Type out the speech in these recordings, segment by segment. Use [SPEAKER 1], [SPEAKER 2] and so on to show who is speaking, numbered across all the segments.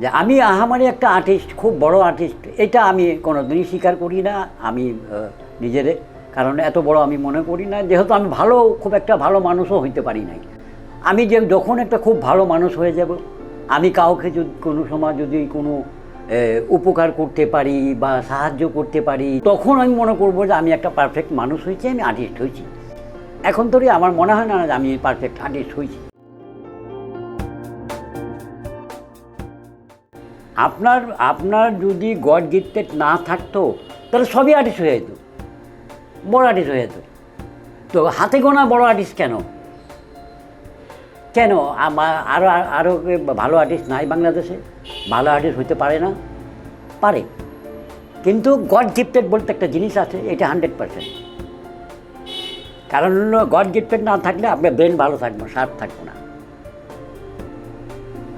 [SPEAKER 1] যে আমি আহামারি একটা আর্টিস্ট খুব বড় আর্টিস্ট এটা আমি কোনোদিনই স্বীকার করি না, আমি নিজেরে। কারণ এত বড় আমি মনে করি না, যেহেতু আমি ভালো, খুব একটা ভালো মানুষও হইতে পারি নাই। আমি যে যখন একটা খুব ভালো মানুষ হয়ে যাব, আমি কাউকে যদি কোনো সময় যদি কোনো উপকার করতে পারি বা সাহায্য করতে পারি, তখন আমি মনে করব যে আমি একটা পারফেক্ট মানুষ হয়েছি আমি আর্টিস্ট হয়েছি এখন তোরই আমার মনে হয় না যে আমি পারফেক্ট আর্টিস্ট হয়েছি আপনার আপনার যদি গড গিফটেড না থাকতো, তাহলে সবই আর্টিস্ট হয়ে যেত। বড় আর্টিস্ট হয়ে যেত। তো হাতে গোনা বড় আর্টিস্ট কেন? কেন? আরও আরও ভালো আর্টিস্ট নাই বাংলাদেশে? ভালো আর্টিস্ট হইতে পারে না? পারে। কিন্তু গড গিফটেড বলতে একটা জিনিস আছে, এটা হান্ড্রেড পার্সেন্ট কারণ গড গিফটেড না থাকলে আপনার ব্রেন ভালো থাকবে শার্প থাকবে না।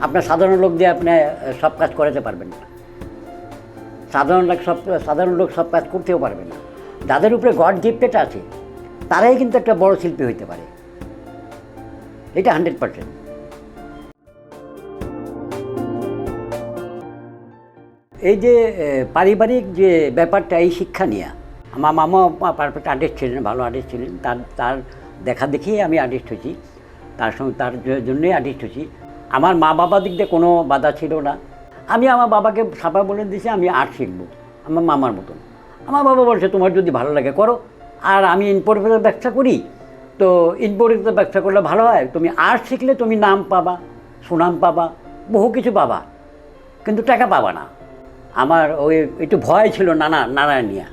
[SPEAKER 1] আপনার সাধারণ লোক দিয়ে আপনি সব কাজ করাতে পারবেন না। সাধারণ লোক সব, সাধারণ লোক সব কাজ করতেও পারবে না। যাদের উপরে গড গিফটেড আছে, তারাই কিন্তু একটা বড় শিল্পী হইতে পারে। এটা হান্ড্রেড পার্সেন্ট। এই যে পারিবারিক যে ব্যাপারটা, এই শিক্ষা নিয়ে, আমার মামা পারফেক্ট আর্টিস্ট ছিলেন, ভালো আর্টিস্ট ছিলেন। তার তার দেখা দেখেই আমি আর্টিস্ট হয়েছি। তার সঙ্গে, তার জন্যই আর্টিস্ট হয়েছি। আমার মা বাবা দিক দিয়ে কোনো বাধা ছিল না। আমি আমার বাবাকে সাপা বলে দিয়েছি, আমি আর্ট শিখব, আমার মামার মতন। আমার বাবা বলছে, তোমার যদি ভালো লাগে, করো। আর আমি ইনপোর্টের ব্যবসা করি, তো ইনপোর্টের ব্যবসা করলে ভালো হয়। তুমি আর্ট শিখলে তুমি নাম পাবা, সুনাম পাবা, বহু কিছু পাবা, কিন্তু টাকা পাবা না। আমার ওই একটু ভয় ছিল নানা নিয়ে।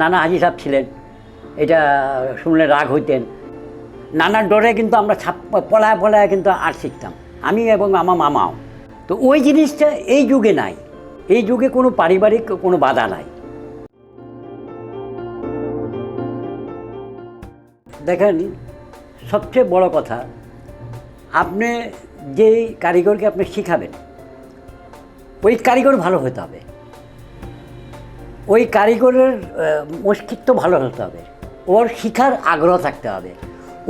[SPEAKER 1] নানা হাজি সাহেব ছিলেন, এটা শুনলে রাগ হইতেন। নানার ডরে কিন্তু আমরা ছাপ, পলায় পলায় কিন্তু আর্ট শিখতাম। আমি এবং আমার মামাও। তো ওই জিনিসটা এই যুগে নাই। এই যুগে কোনো পারিবারিক কোনো বাধা নাই। দেখেন, সবচেয়ে বড় কথা, আপনি যেই কারিগরকে আপনি শিখাবেন, ওই কারিগর ভালো হতে হবে। ওই কারিগরের মস্তিষ্ক ভালো হতে হবে। ওর শিখার আগ্রহ থাকতে হবে।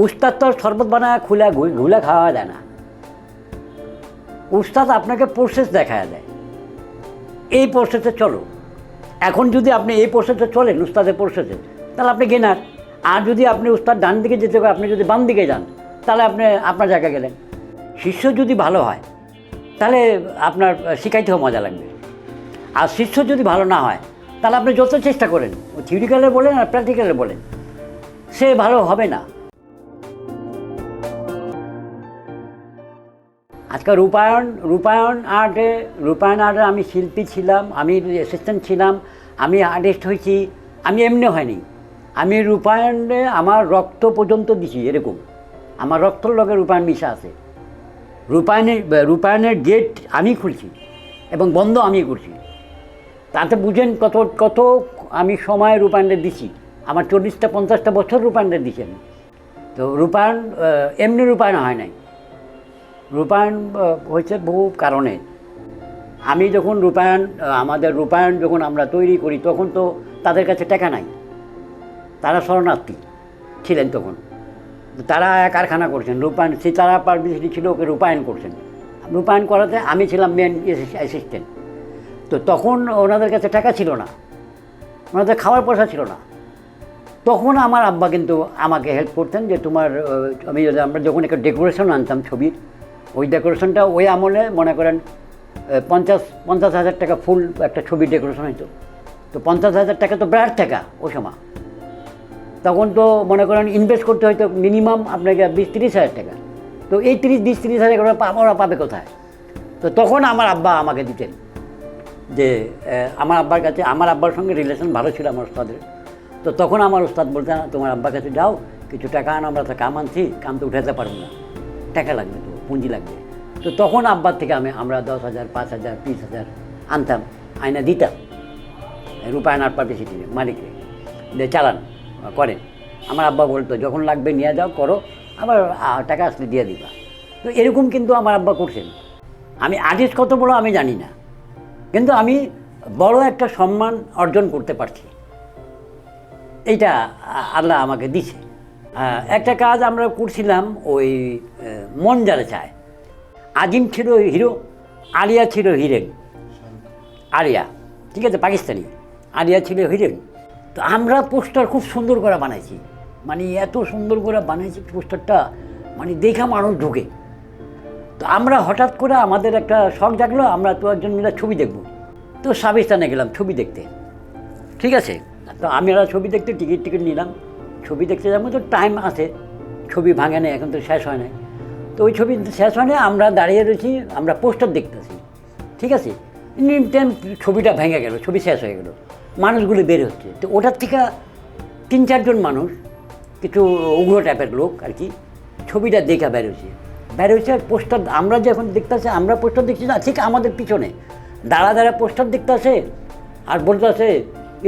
[SPEAKER 1] উস্তাদ তো শরবত বানায়, খুলে ঘুলে খাওয়া যায় না। উস্তাদ আপনাকে প্রসেস দেখায় দেয়। এই প্রসেসে চলো। এখন যদি আপনি এই প্রসেসে চলেন, উস্তাদের প্রসেসে তাহলে আপনি গেনার আর যদি আপনি উস্তাদ ডান দিকে যেতে হবে আপনি যদি বাম দিকে যান, তাহলে আপনি আপনার জায়গায় গেলেন। শিষ্য যদি ভালো হয়, তাহলে আপনার শিখাইতেও মজা লাগবে। আর শিষ্য যদি ভালো না হয়, তাহলে আপনি যত চেষ্টা করেন থিওরিক্যালে বলেন আর প্র্যাকটিক্যালে বলেন, সে ভালো হবে না। আজকাল রূপায়ণ রূপায়ণ আর্টে রূপায়ণ আর্টে আমি শিল্পী ছিলাম, আমি অ্যাসিস্ট্যান্ট ছিলাম, আমি আর্টিস্ট হয়েছি, আমি এমনি হয়নি। আমি রূপায়ণে আমার রক্ত পর্যন্ত দিছি, এরকম। আমার রক্তর লগে রূপায়ণ মিশা আছে। রূপায়ণের রূপায়ণের গেট আমি খুলছি এবং বন্ধ আমি করছি। তাতে বুঝেন কত কত আমি সময় রূপায়ণে দিছি। আমার চল্লিশটা, পঞ্চাশটা বছর রূপায়ণে দিছি আমি তো রূপায়ণ এমনি রূপায়ণ হয় নাই। রূপায়ণ হয়েছে বহু কারণে। আমি যখন রূপায়ণ আমাদের রূপায়ণ যখন আমরা তৈরি করি, তখন তো তাদের কাছে টাকা নাই। তারা শরণার্থী ছিলেন তখন। তারা কারখানা করছেন, রূপায়ণ সীতারা পারবিশি ছিল ওকে রূপায়ণ করছেন। রূপায়ণ করাতে আমি ছিলাম মেন অ্যাসিস্ট্যান্ট তো তখন ওনাদের কাছে টাকা ছিল না। ওনাদের খাওয়ার পয়সা ছিল না। তখন আমার আব্বা কিন্তু আমাকে হেল্প করতেন যে তোমার আমি আমরা যখন একটা ডেকোরেশন আনতাম ছবির ওই ডেকোরেশনটা ওই আমলে মনে করেন পঞ্চাশ পঞ্চাশ হাজার টাকা ফুল একটা ছবির ডেকোরেশন হইতো। তো পঞ্চাশ হাজার টাকা তো বিরাট টাকা ওই সময়। তখন তো মনে করেন ইনভেস্ট করতে হয়তো মিনিমাম আপনাকে বিশ তিরিশ হাজার টাকা। তো এই তিরিশ, বিশ তিরিশ হাজার টাকা ওরা পাবে কোথায়? তো তখন আমার আব্বা আমাকে দিতেন যে আমার আব্বার কাছে, আমার আব্বার সঙ্গে রিলেশন ভালো ছিল আমার ওস্তাদের তো তখন আমার ওস্তাদ বলতেন, তোমার আব্বার কাছে যাও, কিছু টাকা আনো, আমরা তো কাম আনছি, কাম তো উঠাতে পারব না। টাকা লাগবে তো পুঁজি লাগবে। তো তখন আব্বার থেকে আমি, আমরা দশ হাজার, পাঁচ হাজার বিশ হাজার আনতাম, আয়না দিতাম। রূপায়ণ আর্ট পাবলিসিটি মালিককে। যে চালান, করেন। আমার আব্বা বলতো, যখন লাগবে নিয়ে যাও, করো, আবার টাকা আসলে দিয়ে দিবা। তো এরকম কিন্তু আমার আব্বা করছেন। আমি আর্টিস্ট কত বড় আমি জানি না। কিন্তু আমি বড় একটা সম্মান অর্জন করতে পারছি। এইটা আল্লাহ আমাকে দিছে। একটা কাজ আমরা করছিলাম ওই মন যারা চায়। আজিম ছিল হিরো আলিয়া ছিল হিরেন আলিয়া ঠিক আছে, পাকিস্তানি। আলিয়া ছিল হিরেন তো আমরা পোস্টার খুব সুন্দর করে বানাইছি। মানে এত সুন্দর করে বানাইছি পোস্টারটা মানে দেখা মানুষ ঢুকে। তো আমরা হঠাৎ করে আমাদের একটা শখ জাগলো, আমরা তো একজন মিলে ছবি দেখব। তো সাবিস্তানে গেলাম ছবি দেখতে। ঠিক আছে? তো আমরা ছবি দেখতে টিকিট টিকিট নিলাম। ছবি দেখতে যাব তো টাইম আছে। ছবি ভাঙে না এখন তো শেষ হয় না তো ওই ছবি শেষ হয় না আমরা দাঁড়িয়ে রয়েছি, আমরা পোস্টার দেখতেছি। ঠিক আছে? টাইম ছবিটা ভেঙে গেল, ছবি শেষ হয়ে গেল। মানুষগুলো বের হচ্ছে। তো ওটার থেকে তিন চারজন মানুষ, কিছু উগ্র টাইপের লোক আর কি, ছবিটা দেখা বেরোচ্ছে বেরোচ্ছে পোস্টার আমরা যখন দেখতেছি, আমরা পোস্টার দেখছি, না, ঠিক আমাদের পিছনে। দাঁড়া দাঁড়া পোস্টার দেখতেছে, আর বলতেছে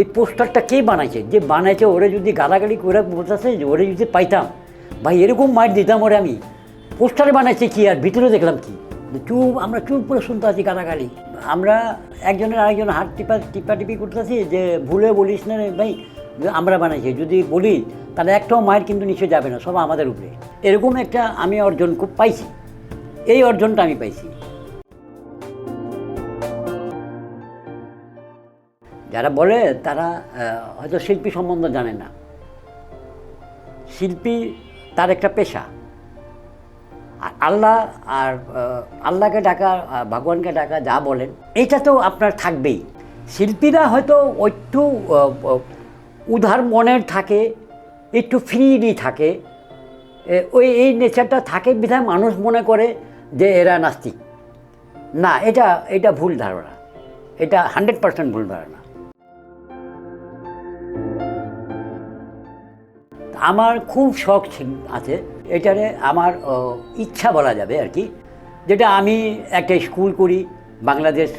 [SPEAKER 1] এই পোস্টারটা কে বানাইছে? যে বানাইছে, ওরে যদি গালাগালি করে বলতেছে ওরে যদি পাইতাম, ভাই এরকম মাইট দিতাম ওরে আমি। পোস্টারে বানাইছে কি আর? ভিতরে দেখলাম কি? চুপ, আমরা চুপ করে শুনতে আছি গালাগালি। আমরা একজনের আরেকজন হাত টিপা টিপা টিপি করতেছি যে ভুলে বলিস না রে ভাই আমরা বানাইছি। যদি বলি, তাহলে একটাও মায়ের কিন্তু নিচে যাবে না, সব আমাদের উপরে। এরকম একটা আমি অর্জন খুব পাইছি। এই অর্জনটা আমি পাইছি। যারা বলে, তারা হয়তো শিল্পী সম্বন্ধে জানে না। শিল্পী তার একটা পেশা। আর আল্লাহ, আর আল্লাহকে ডাকা ভগবানকে ডাকা, যা বলেন, এটা তো আপনার থাকবেই। শিল্পীরা হয়তো একটু উদার মনের থাকে, একটু ফ্রিলি থাকে। ওই, এই নেচারটা থাকে বিধায় মানুষ মনে করে যে এরা নাস্তিক। না, এটা এটা ভুল ধারণা। এটা হান্ড্রেড পার্সেন্ট ভুল ধারণা। আমার খুব শখ আছে। এটারে আমার ইচ্ছা বলা যাবে আর কি। যেটা আমি একটা স্কুল করি, Bangladesh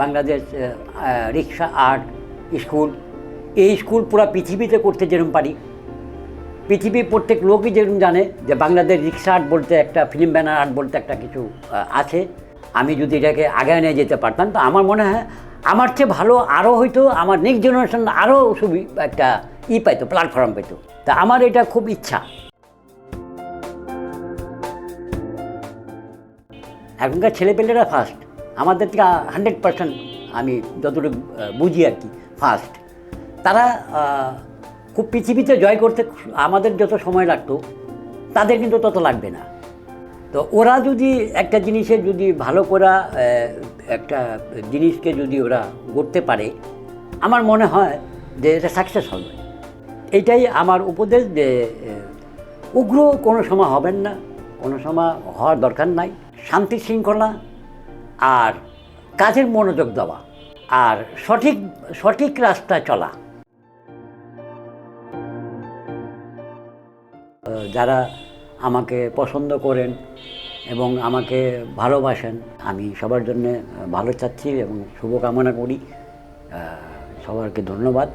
[SPEAKER 1] Bangladesh rickshaw art school. এই স্কুল পুরো পৃথিবীতে করতে যেরকম পারি। পৃথিবীর প্রত্যেক লোকই যেরকম জানে যে বাংলাদেশ রিক্সা আর্ট বলতে একটা, ফিল্ম ব্যানার আর্ট বলতে একটা কিছু আছে। আমি যদি এটাকে আগায় নিয়ে যেতে পারতাম, তো আমার মনে হয় আমার চেয়ে ভালো আরও হয়তো আমার নেক্সট জেনারেশন আরও সুবি একটা ই পাইতো প্ল্যাটফর্ম পাইতো। তা আমার এটা খুব ইচ্ছা। এখনকার ছেলেপেলেরা ফার্স্ট আমাদের থেকে হান্ড্রেড পার্সেন্ট আমি যতটুকু বুঝি আর কি ফার্স্ট তারা খুব পৃথিবীতে জয় করতে আমাদের যত সময় লাগতো, তাদের কিন্তু তত লাগবে না। তো ওরা যদি একটা জিনিসে যদি ভালো করা একটা জিনিসকে যদি ওরা করতে পারে, আমার মনে হয় যে এটা সাকসেস হবে। এটাই আমার উপদেশ যে উগ্র কোনো সময় হবেন না, কোনো সময় হওয়ার দরকার নাই। শান্তি শৃঙ্খলা আর কাজের মনোযোগ দেওয়া আর সঠিক সঠিক রাস্তা চলা। যারা আমাকে পছন্দ করেন এবং আমাকে ভালোবাসেন। আমি সবার জন্যে ভালো চাচ্ছি এবং শুভকামনা করি। সবারকে ধন্যবাদ।